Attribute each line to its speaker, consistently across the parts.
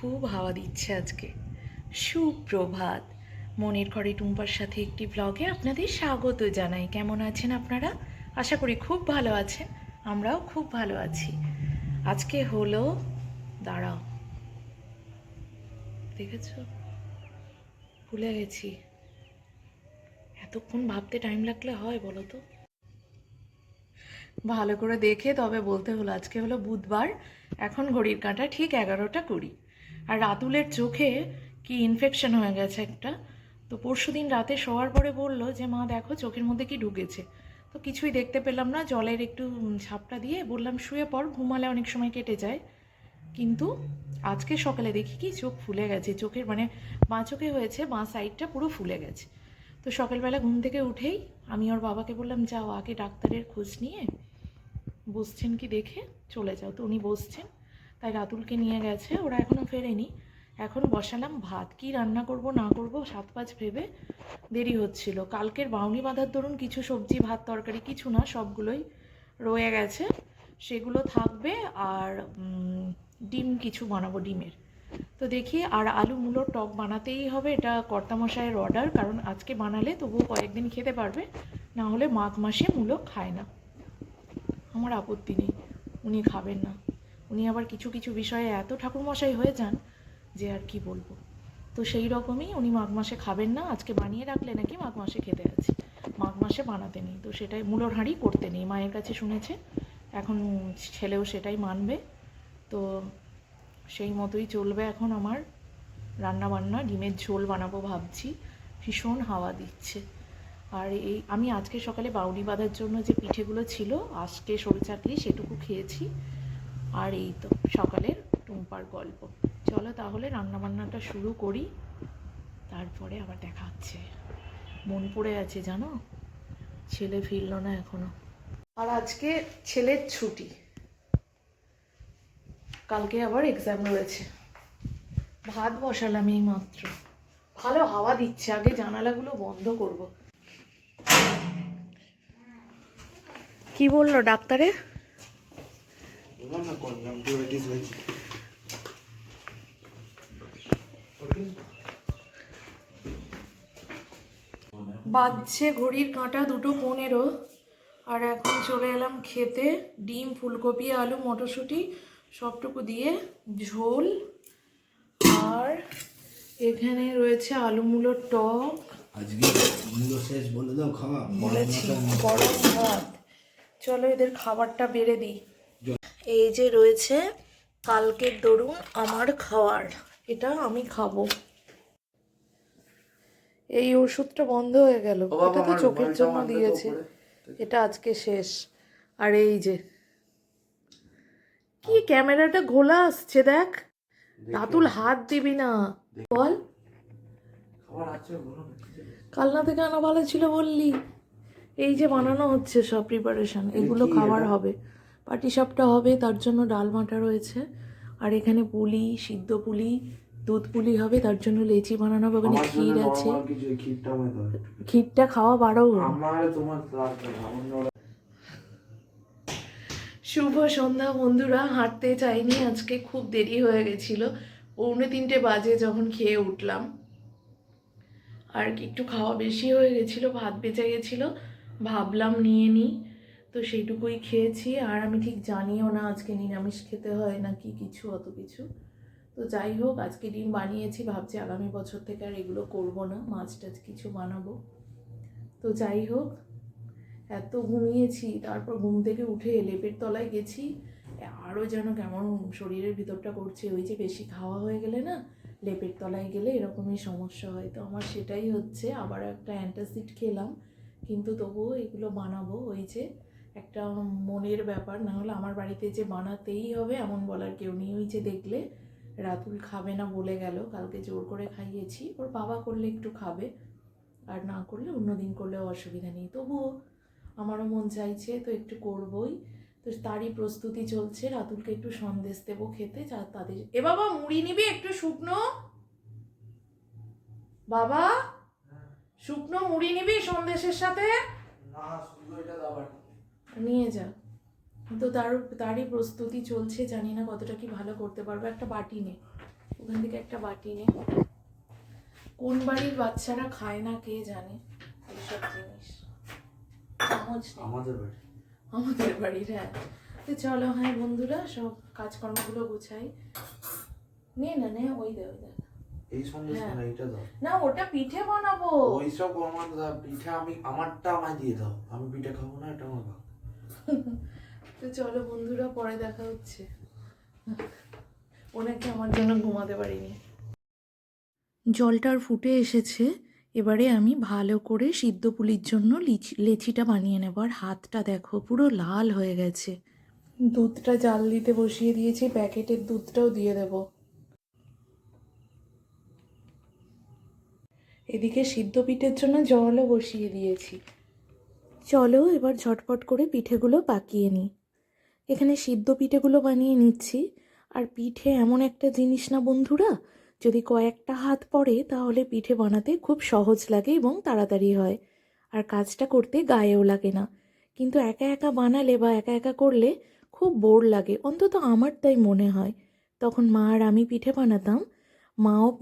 Speaker 1: খুব হাওয়া দিচ্ছে আজকে। সুপ্রভাত। মনের ঘরে টুম্পার সাথে একটি ব্লগে আপনাদের স্বাগত জানাই। কেমন আছেন আপনারা? আশা করি খুব ভালো আছেন। আমরাও খুব ভালো আছি। আজকে হলো, দাঁড়াও। দেখেছ? ভুলে গেছি। এতক্ষণ ভাবতে টাইম লাগলে হয় বলো তো? ভালো করে দেখে তবে বলতে হলো, আজকে হলো বুধবার। এখন ঘড়ির কাঁটা ঠিক এগারোটা কুড়ি। আর রাতুলের চোখে কি ইনফেকশন হয়ে গেছে একটা? তো পরশু দিন রাতে শোয়ার পরে বলল যে, মা, দেখো চোখের মধ্যে কি ঢুকেছে। তো কিছুই দেখতে পেলাম না, জলের একটু ছাপটা দিয়ে বললাম, শুয়ে পর ঘুমালে অনেক সময় কেটে যায়। কিন্তু আজকে সকালে দেখি কি, চোখ ফুলে গেছে, চোখের মানে বাঁ চোখে হয়েছে বাঁ সাইডটা পুরো ফুলে গেছে। তো সকালবেলা ঘুম থেকে উঠেই আমি ওর বাবাকে বললাম, যাও, আগে ডাক্তারের খোঁজ নিয়ে, বসছেন কি দেখে, চলে যাও। তো উনি বসছেন তাই রাতুলকে নিয়ে গেছে, ওরা এখনও ফেরেনি। এখন বসালাম ভাত। কি রান্না করব, না করব, সাত পাঁচ ভেবে দেরি হচ্ছিল। কালকের বাউনি বাঁধার ধরুন কিছু সবজি, ভাত, তরকারি কিছু না, সবগুলোই রয়ে গেছে। সেগুলো থাকবে আর ডিম কিছু বানাবো ডিমের। তো দেখি, আর আলু মূলোর টক বানাতেই হবে, এটা কর্তামশাইয়ের অর্ডার কারণ আজকে বানালে তবুও কয়েকদিন খেতে পারবে, না হলে মাঘ মাসে মূলো খায় না। আমার আপত্তি নেই, উনি খাবেন না। উনি আবার কিছু কিছু বিষয়ে এত ঠাকুরমশাই হয়ে যান যে আর কি বলব। তো সেই রকমই উনি মাঘ মাসে খাবেন না, আজকে বানিয়ে রাখলে নাকি মাঘ মাসে খেতে আছে। মাঘ মাসে বানাতে নেই, তো সেটাই মূলোর হাঁড়ি করতে নেই, মায়ের কাছে শুনেছে। এখন ছেলেও সেটাই মানবে। তো সেই মতোই চলবে এখন আমার রান্না বান্না ডিমের ঝোল বানাবো ভাবছি। ভীষণ হাওয়া দিচ্ছে। আর এই, আমি আজকে সকালে বাউনি বাঁধার জন্য যে পিঠেগুলো ছিল, আজকে সরু চাকরি সেটুকু খেয়েছি। আর এই তো সকালের টুম্পার গল্প। চলো তাহলে রান্না বান্নাটা শুরু করি। তারপরে আবার দেখা হচ্ছে। মন পড়ে আছে জানো? ছেলে ফিরলো না এখনও। আর আজকে ছেলের ছুটি। কালকে আবার এক্সাম রয়েছে। ভাত বসালাম এই মাত্র ভালো হাওয়া দিচ্ছে। আগে জানালাগুলো বন্ধ করব। কি বলল ডাক্তারে?
Speaker 2: বললাম না কনজাংটিভাইটিস হয়েছে
Speaker 1: বাজছে ঘড়ির কাঁটা দুটো পনেরো আর এখন চলে এলাম খেতে। ডিম ফুলকপি আলু মটরশুঁটি সবটুকু দিয়ে ঝোল। আর এখানে রয়েছে আলু মূলোর টক।
Speaker 2: আজকে শেষ বলে দাও খাওয়া।
Speaker 1: বলেছি গরম ভাত। চলো এদের খাবারটা বেড়ে দিই। এই যে রয়েছে কালকের দরুন আমার খাওয়ার। এটা আমি খাব। এই ওষুধটা বন্ধ হয়ে গেল। এটা তো চোখের জন্য দিয়েছে। এটা আজকে শেষ। আর এই যে কি ক্যামেরাটা ঘোলা আসছে দেখ। রাতুল হাত দিবি না। বল। কালনা থেকে আনা ভালো ছিল বললি। এই যে বানানো হচ্ছে সব প্রিপারেশন এগুলো খাবার হবে। পাটিসাপটা হবে তার জন্য ডাল মাটা রয়েছে। আর এখানে পুলি সিদ্ধ পুলি দুধ পুলি হবে তার জন্য লেচি বানানো হবে। ওখানে ক্ষীর আছে।
Speaker 2: ক্ষীরটা
Speaker 1: খাওয়া বারো শুভ সন্ধ্যা বন্ধুরা হাঁটতে চাইনি আজকে খুব দেরি হয়ে গেছিল। পৌনে তিনটে বাজে যখন খেয়ে উঠলাম। আর একটু খাওয়া বেশি হয়ে গেছিল ভাত বেঁচে গেছিল ভাবলাম নিয়ে নিই। তো সেইটুকুই খেয়েছি। আর আমি ঠিক জানিও না আজকে নিরামিষ খেতে হয় না কি কিছু, অত কিছু। তো যাই হোক, আজকে ডিম বানিয়েছি, ভাবছি আগামী বছর থেকে আর এগুলো করব না, মাছ টাছ কিছু বানাবো। তো যাই হোক, এত ঘুমিয়েছি, তারপর ঘুম থেকে উঠে লেপের তলায় গেছি। আরও যেন কেমন শরীরের ভিতরটা করছে, ওই যে বেশি খাওয়া হয়ে গেলে না, লেপের তলায় গেলে এরকমই সমস্যা হয়। তো আমার সেটাই হচ্ছে, আবার একটা অ্যান্টাসিড খেলাম, কিন্তু তবুও এগুলো বানাবো, ওই যে একটা মনের ব্যাপার, না হলে আমার বাড়িতে যে বানাতেই হবে এমন বলার কেউ নেই। ওই যে দেখলে রাতুল খাবে না বলে গেল, কালকে জোর করে খাইয়েছি। ওর বাবা করলে একটু খাবে, আর না করলে অন্য দিন করলেও অসুবিধা নেই। তবুও আমারও মন চাইছে তো একটু করবই। তো তারই প্রস্তুতি চলছে, রাতুলকে একটু সন্দেশ দেবো খেতে, যা তাদের এ বাবা, মুড়ি নিবি একটু শুকনো? বাবা, শুকনো মুড়ি নিবি সন্দেশের সাথে?
Speaker 2: না এটা
Speaker 1: নিয়ে যা তো তার তারই প্রস্তুতি চলছে জানি না কতটা কি ভালো করতে পারব। একটা বাটি নে। ওখান থেকে একটা বাটি নে। কোন বাড়ির বাচ্চারা খায় না কে জানে? এইসব জিনিস।
Speaker 2: আমাদের বাড়ি।
Speaker 1: আমাদের বাড়ির হ্যাঁ। তো চলো হ্যাঁ বন্ধুরা সব কাজকর্মগুলো গুছাই। নে না নে ওই দে ওই দে।
Speaker 2: এই সন্দেশ। না এইটা দাও।
Speaker 1: না ওটা পিঠে বানাবো।
Speaker 2: ওইসব আমার পিঠা আমি আমারটা আমায় দিয়ে দাও। আমি পিঠে খাব না এটা আমার
Speaker 1: তো চলো বন্ধুরা পরে দেখা হচ্ছে। ওনাকে আমার জন্য ঘুমাতে পারিনি। জলটার ফুটে এসেছে। এবারে আমি ভালো করে সিদ্ধ পুলির জন্য লিচি লেচিটা বানিয়ে নেব। আর হাতটা দেখো পুরো লাল হয়ে গেছে। দুধটা জাল দিতে বসিয়ে দিয়েছি প্যাকেটের দুধটাও দিয়ে দেব। এদিকে সিদ্ধ পিঠের জন্য জলও বসিয়ে দিয়েছি। চলো এবার ঝটপট করে পিঠেগুলো পাকিয়ে নিই। এখানে সিদ্ধ পিঠেগুলো বানিয়ে নিচ্ছি। আর পিঠে এমন একটা জিনিস না বন্ধুরা, যদি কয়েকটা হাত পড়ে তাহলে পিঠে বানাতে খুব সহজ লাগে এবং তাড়াতাড়ি হয়। আর কাজটা করতে গায়েও লাগে না। কিন্তু একা একা বানালে বা একা একা করলে খুব বোর লাগে, অন্তত আমার তাই মনে হয়। তখন মা আর আমি পিঠে বানাতাম। মাও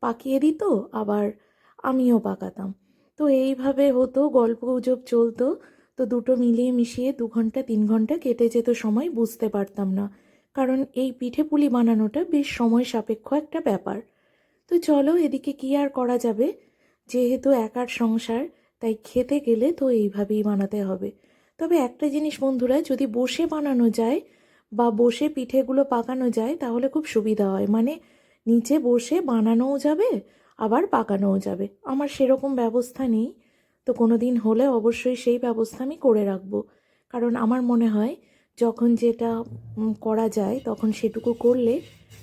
Speaker 1: পাকিয়ে দিত, আবার আমিও পাকাতাম। তো এইভাবে হতো, গল্প গুজব চলতো। তো দুটো মিলিয়ে মিশিয়ে দু ঘণ্টা, তিন ঘণ্টা কেটে যেত সময় বুঝতে পারতাম না। কারণ এই পিঠে পুলি বানানোটা বেশ সময় সাপেক্ষ একটা ব্যাপার। তো চলো এদিকে কি আর করা যাবে? যেহেতু একার সংসার, তাই খেতে গেলে তো এইভাবেই বানাতে হবে। তবে একটা জিনিস বন্ধুরা, যদি বসে বানানো যায় বা বসে পিঠেগুলো পাকানো যায়, তাহলে খুব সুবিধা হয়। মানে নিচে বসে বানানোও যাবে আবার পাকানোও যাবে। আমার সেরকম ব্যবস্থা নেই। তো কোনো দিন হলে অবশ্যই সেই ব্যবস্থা আমি করে রাখব। কারণ আমার মনে হয়, যখন যেটা করা যায়, তখন সেটুকু করলে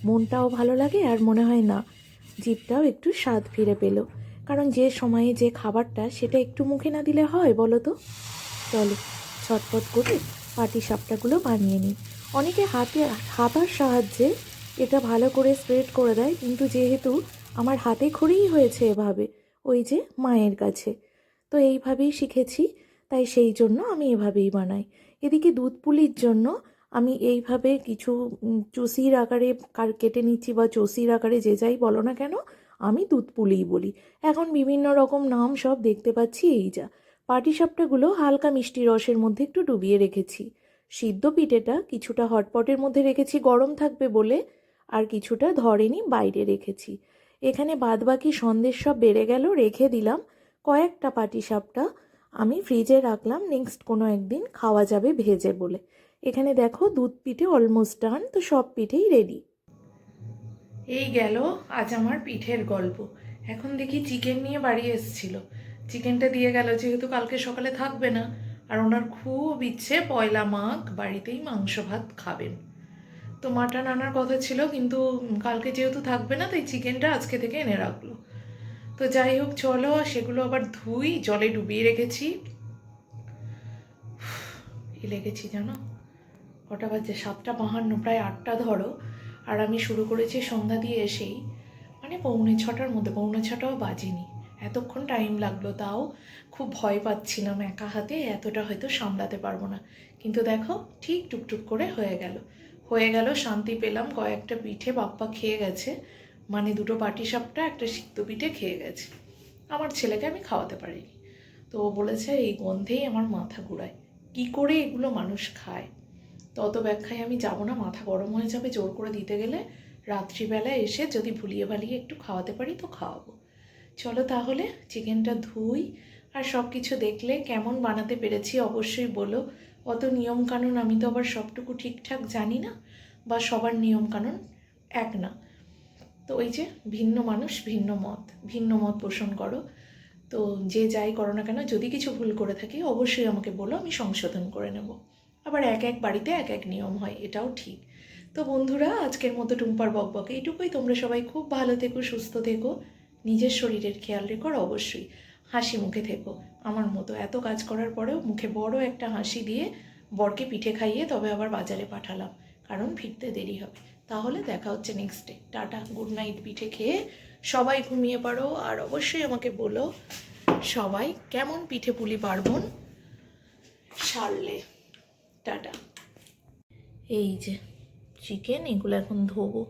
Speaker 1: মনটাও ভালো লাগে আর মনে হয় না, জিভটাও একটু স্বাদ ফিরে পেল। কারণ যে সময়ে যে খাবারটা, সেটা একটু মুখে না দিলে হয়, বলো তো? চলো, ছটপট করে পাটি সাপটাগুলো বানিয়ে নিই। অনেকে হাতে হাতার সাহায্যে এটা ভালো করে স্প্রেড করে দেয়, কিন্তু যেহেতু আমার হাতে খড়িই হয়েছে এভাবে, ওই যে মায়ের কাছে। তো এইভাবেই শিখেছি, তাই সেই জন্য আমি এভাবেই বানাই। এদিকে দুধ পুলির জন্য আমি এইভাবে কিছু চুষির আকারে কার- কেটে নিচ্ছি বা চষির আকারে যে যাই বলো না কেন, আমি দুধ পুলিই বলি। এখন বিভিন্ন রকম নাম সব দেখতে পাচ্ছি এই যা। পাটিসাপটাগুলো হালকা মিষ্টি রসের মধ্যে একটু ডুবিয়ে রেখেছি। সিদ্ধ পিঠেটা কিছুটা হটপটের মধ্যে রেখেছি, গরম থাকবে বলে, আর কিছুটা ধরেনি বাইরে রেখেছি। এখানে বাদবাকি সন্দেশ সব বেড়ে গেল, রেখে দিলাম কয়েকটা পাটিসাপটা। আমি ফ্রিজে রাখলাম, নেক্সট কোনো একদিন খাওয়া যাবে ভেজে বলে। এখানে দেখো দুধ পিঠে অলমোস্ট ডান তো সব পিঠেই রেডি এই গেল আজ আমার পিঠের গল্প। এখন দেখি চিকেন নিয়ে বাড়ি এসেছিল। চিকেনটা দিয়ে গেল, যেহেতু কালকে সকালে থাকবে না। আর ওনার খুব ইচ্ছে পয়লা মাঘ বাড়িতেই মাংস ভাত খাবেন। তো মাটন আনার কথা ছিল, কিন্তু কালকে যেহেতু থাকবে না, তাই চিকেনটা আজকে থেকে এনে রাখল। তো যাই হোক, চলো সেগুলো আবার ধুই, জলে ডুবিয়ে রেখেছি। লেগেছি জানো? কটা বাজে, সাতটা বাহান্ন, প্রায় আটটা ধরো। আর আমি শুরু করেছি সন্ধ্যা দিয়ে এসেই। মানে পৌনে ছটার মধ্যে, পৌনে ছটাও বাজেনি। এতক্ষণ টাইম লাগল, তাও খুব ভয় পাচ্ছিলাম একা হাতে, এতটা হয়তো সামলাতে পারব না। কিন্তু দেখো, ঠিক টুকটুক করে হয়ে গেল। হয়ে গেল, শান্তি পেলাম, কয়েকটা পিঠে বাপ্পা খেয়ে গেছে। মানে দুটো পাটি সাপটা, একটা সিদ্ধ পিঠে খেয়ে গেছে। আমার ছেলেকে আমি খাওয়াতে পারিনি। তো ও বলেছে, এই গন্ধেই আমার মাথা ঘুরায়। কী করে এগুলো মানুষ খায়? তত ব্যাখ্যায় আমি যাব না, মাথা গরম হয়ে যাবে, জোর করে দিতে গেলে রাত্রিবেলা এসে যদি ভুলিয়ে ভালিয়ে একটু খাওয়াতে পারি তো খাওয়াবো। চলো তাহলে, চিকেনটা ধুই। আর সব কিছু দেখলে কেমন বানাতে পেরেছি অবশ্যই বলো। অত নিয়মকানুন আমি তো আবার সবটুকু ঠিকঠাক জানি না, বা সবার নিয়মকানুন এক না। তো ওই যে ভিন্ন মানুষ, ভিন্ন মত ভিন্ন মত পোষণ করো। তো যে যাই করো না কেন, যদি কিছু ভুল করে থাকি, অবশ্যই আমাকে বলো, আমি সংশোধন করে নেব। আবার এক এক বাড়িতে এক এক নিয়ম হয়, এটাও ঠিক। তো বন্ধুরা, আজকের মতো টুম্পার বকবক এইটুকুই। তোমরা সবাই খুব ভালো থেকো, সুস্থ থেকো। নিজের শরীরের খেয়াল রেখো অবশ্যই হাসি মুখে থেকো। আমার মতো। এত কাজ করার পরেও মুখে বড় একটা হাসি দিয়ে বরকে পিঠে খাইয়ে তবে আবার বাজারে পাঠালাম, কারণ ফিরতে দেরি হবে। তাহলে দেখা হচ্ছে next day tata good night পিঠে খেয়ে সবাই ঘুমিয়ে পারো আর অবশ্যই আমাকে বলো, সবাই কেমন পিঠে পুলি পার্বণ? সারলে। টাটা। এই যে চিকেন এগুলো এখন ধোবো।